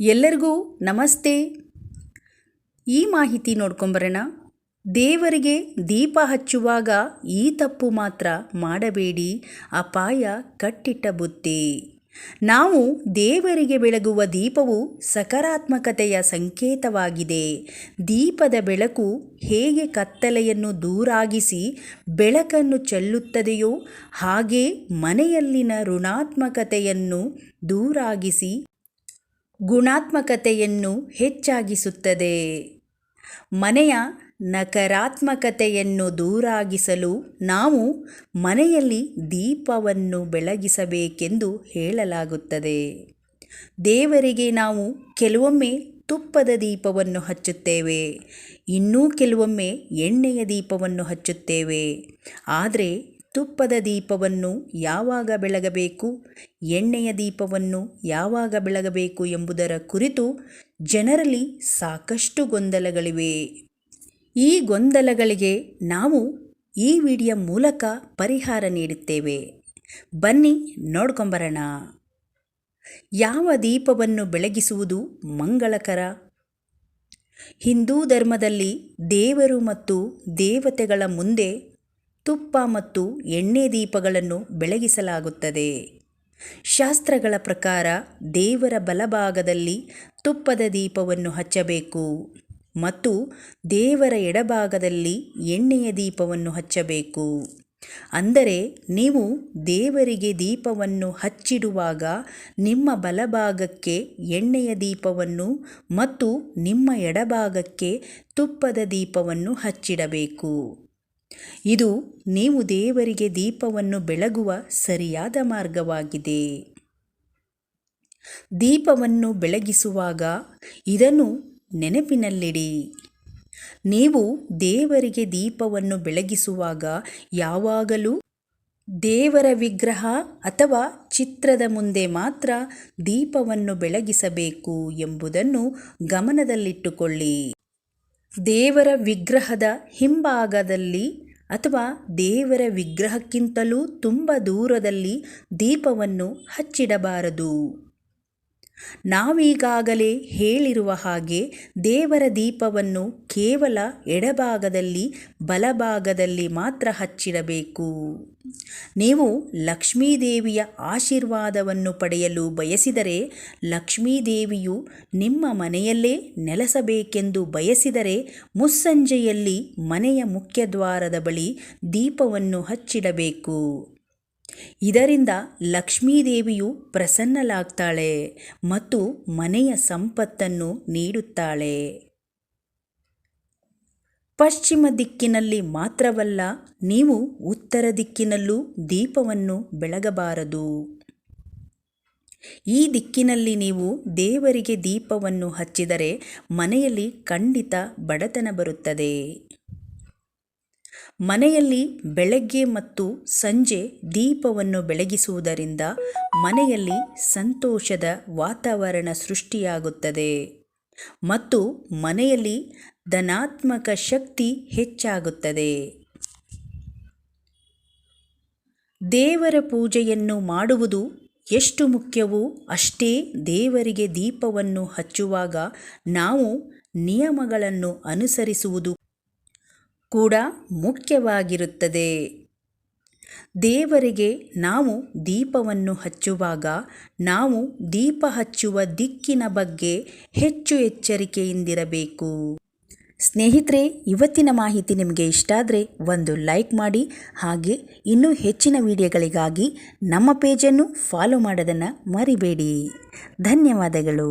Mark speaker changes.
Speaker 1: ಎಲ್ಲರಿಗೂ ನಮಸ್ತೆ. ಈ ಮಾಹಿತಿ ನೋಡ್ಕೊಂಬರೋಣ. ದೇವರಿಗೆ ದೀಪ ಹಚ್ಚುವಾಗ ಈ ತಪ್ಪು ಮಾತ್ರ ಮಾಡಬೇಡಿ. ಅಪಾಯ ಕಟ್ಟಿಟ್ಟ ಬುತ್ತಿ ನಾವು ದೇವರಿಗೆ ಬೆಳಗುವ ದೀಪವು ಸಕಾರಾತ್ಮಕತೆಯ ಸಂಕೇತವಾಗಿದೆ. ದೀಪದ ಬೆಳಕು ಹೇಗೆ ಕತ್ತಲೆಯನ್ನು ದೂರಾಗಿಸಿ ಬೆಳಕನ್ನು ಚೆಲ್ಲುತ್ತದೆಯೋ ಹಾಗೆ ಮನೆಯಲ್ಲಿನ ಋಣಾತ್ಮಕತೆಯನ್ನು ದೂರಾಗಿಸಿ ಗುಣಾತ್ಮಕತೆಯನ್ನು ಹೆಚ್ಚಾಗಿಸುತ್ತದೆ. ಮನೆಯ ನಕಾರಾತ್ಮಕತೆಯನ್ನು ದೂರಾಗಿಸಲು ನಾವು ಮನೆಯಲ್ಲಿ ದೀಪವನ್ನು ಬೆಳಗಿಸಬೇಕೆಂದು ಹೇಳಲಾಗುತ್ತದೆ. ದೇವರಿಗೆ ನಾವು ಕೆಲವೊಮ್ಮೆ ತುಪ್ಪದ ದೀಪವನ್ನು ಹಚ್ಚುತ್ತೇವೆ. ಇನ್ನೂ ಕೆಲವೊಮ್ಮೆ ಎಣ್ಣೆಯ ದೀಪವನ್ನು ಹಚ್ಚುತ್ತೇವೆ. ಆದರೆ ತುಪ್ಪದ ದೀಪವನ್ನು ಯಾವಾಗ ಬೆಳಗಬೇಕು, ಎಣ್ಣೆಯ ದೀಪವನ್ನು ಯಾವಾಗ ಬೆಳಗಬೇಕು ಎಂಬುದರ ಕುರಿತು ಜನರಲ್ಲಿ ಸಾಕಷ್ಟು ಗೊಂದಲಗಳಿವೆ. ಈ ಗೊಂದಲಗಳಿಗೆ ನಾವು ಈ ವಿಡಿಯೋ ಮೂಲಕ ಪರಿಹಾರ ನೀಡುತ್ತೇವೆ. ಬನ್ನಿ, ನೋಡ್ಕೊಂಬರೋಣ. ಯಾವ ದೀಪವನ್ನು ಬೆಳಗಿಸುವುದು ಮಂಗಳಕರ? ಹಿಂದೂ ಧರ್ಮದಲ್ಲಿ ದೇವರು ಮತ್ತು ದೇವತೆಗಳ ಮುಂದೆ ತುಪ್ಪ ಮತ್ತು ಎಣ್ಣೆ ದೀಪಗಳನ್ನು ಬೆಳಗಿಸಲಾಗುತ್ತದೆ. ಶಾಸ್ತ್ರಗಳ ಪ್ರಕಾರ ದೇವರ ಬಲಭಾಗದಲ್ಲಿ ತುಪ್ಪದ ದೀಪವನ್ನು ಹಚ್ಚಬೇಕು ಮತ್ತು ದೇವರ ಎಡಭಾಗದಲ್ಲಿ ಎಣ್ಣೆಯ ದೀಪವನ್ನು ಹಚ್ಚಬೇಕು. ಅಂದರೆ ನೀವು ದೇವರಿಗೆ ದೀಪವನ್ನು ಹಚ್ಚಿಡುವಾಗ ನಿಮ್ಮ ಬಲಭಾಗಕ್ಕೆ ಎಣ್ಣೆಯ ದೀಪವನ್ನು ಮತ್ತು ನಿಮ್ಮ ಎಡಭಾಗಕ್ಕೆ ತುಪ್ಪದ ದೀಪವನ್ನು ಹಚ್ಚಿಡಬೇಕು. ಇದು ನೀವು ದೇವರಿಗೆ ದೀಪವನ್ನು ಬೆಳಗುವ ಸರಿಯಾದ ಮಾರ್ಗವಾಗಿದೆ. ದೀಪವನ್ನು ಬೆಳಗಿಸುವಾಗ ಇದನ್ನು ನೆನಪಿನಲ್ಲಿಡಿ. ನೀವು ದೇವರಿಗೆ ದೀಪವನ್ನು ಬೆಳಗಿಸುವಾಗ ಯಾವಾಗಲೂ ದೇವರ ವಿಗ್ರಹ ಅಥವಾ ಚಿತ್ರದ ಮುಂದೆ ಮಾತ್ರ ದೀಪವನ್ನು ಬೆಳಗಿಸಬೇಕು ಎಂಬುದನ್ನು ಗಮನದಲ್ಲಿಟ್ಟುಕೊಳ್ಳಿ. ದೇವರ ವಿಗ್ರಹದ ಹಿಂಭಾಗದಲ್ಲಿ ಅಥವಾ ದೇವರ ವಿಗ್ರಹಕ್ಕಿಂತಲೂ ತುಂಬ ದೂರದಲ್ಲಿ ದೀಪವನ್ನು ಹಚ್ಚಿಡಬಾರದು. ನಾವೀಗಾಗಲೇ ಹೇಳಿರುವ ಹಾಗೆ ದೇವರ ದೀಪವನ್ನು ಕೇವಲ ಎಡಭಾಗದಲ್ಲಿ ಬಲಭಾಗದಲ್ಲಿ ಮಾತ್ರ ಹಚ್ಚಿಡಬೇಕು. ನೀವು ಲಕ್ಷ್ಮೀದೇವಿಯ ಆಶೀರ್ವಾದವನ್ನು ಪಡೆಯಲು ಬಯಸಿದರೆ ಲಕ್ಷ್ಮೀದೇವಿಯು ನಿಮ್ಮ ಮನೆಯಲ್ಲೇ ನೆಲೆಸಬೇಕೆಂದು ಬಯಸಿದರೆ ಮುಸ್ಸಂಜೆಯಲ್ಲಿ ಮನೆಯ ಮುಖ್ಯದ್ವಾರದ ಬಳಿ ದೀಪವನ್ನು ಹಚ್ಚಿಡಬೇಕು. ಇದರಿಂದ ಲಕ್ಷ್ಮೀದೇವಿಯು ಪ್ರಸನ್ನಲಾಗ್ತಾಳೆ ಮತ್ತು ಮನೆಯ ಸಂಪತ್ತನ್ನು ನೀಡುತ್ತಾಳೆ. ಪಶ್ಚಿಮ ದಿಕ್ಕಿನಲ್ಲಿ ಮಾತ್ರವಲ್ಲ, ನೀವು ಉತ್ತರ ದಿಕ್ಕಿನಲ್ಲೂ ದೀಪವನ್ನು ಬೆಳಗಬಾರದು. ಈ ದಿಕ್ಕಿನಲ್ಲಿ ನೀವು ದೇವರಿಗೆ ದೀಪವನ್ನು ಹಚ್ಚಿದರೆ ಮನೆಯಲ್ಲಿ ಖಂಡಿತ ಬಡತನ ಬರುತ್ತದೆ. ಮನೆಯಲ್ಲಿ ಬೆಳಗ್ಗೆ ಮತ್ತು ಸಂಜೆ ದೀಪವನ್ನು ಬೆಳಗಿಸುವುದರಿಂದ ಮನೆಯಲ್ಲಿ ಸಂತೋಷದ ವಾತಾವರಣ ಸೃಷ್ಟಿಯಾಗುತ್ತದೆ. ಮತ್ತು ಮನೆಯಲ್ಲಿ ಧನಾತ್ಮಕ ಶಕ್ತಿ ಹೆಚ್ಚಾಗುತ್ತದೆ. ದೇವರ ಪೂಜೆಯನ್ನು ಮಾಡುವುದು ಎಷ್ಟು ಮುಖ್ಯವೋ ಅಷ್ಟೇ ದೇವರಿಗೆ ದೀಪವನ್ನು ಹಚ್ಚುವಾಗ ನಾವು ನಿಯಮಗಳನ್ನು ಅನುಸರಿಸುವುದು ಕೂಡ ಮುಖ್ಯವಾಗಿರುತ್ತದೆ. ದೇವರಿಗೆ ನಾವು ದೀಪವನ್ನು ಹಚ್ಚುವಾಗ, ನಾವು ದೀಪ ಹಚ್ಚುವ ದಿಕ್ಕಿನ ಬಗ್ಗೆ ಹೆಚ್ಚು ಎಚ್ಚರಿಕೆಯಿಂದಿರಬೇಕು. ಸ್ನೇಹಿತರೆ, ಇವತ್ತಿನ ಮಾಹಿತಿ ನಿಮಗೆ ಇಷ್ಟ ಆದರೆ ಒಂದು ಲೈಕ್ ಮಾಡಿ, ಹಾಗೆ ಇನ್ನೂ ಹೆಚ್ಚಿನ ವಿಡಿಯೋಗಳಿಗಾಗಿ ನಮ್ಮ ಪೇಜನ್ನು ಫಾಲೋ ಮಾಡೋದನ್ನು ಮರಿಬೇಡಿ. ಧನ್ಯವಾದಗಳು.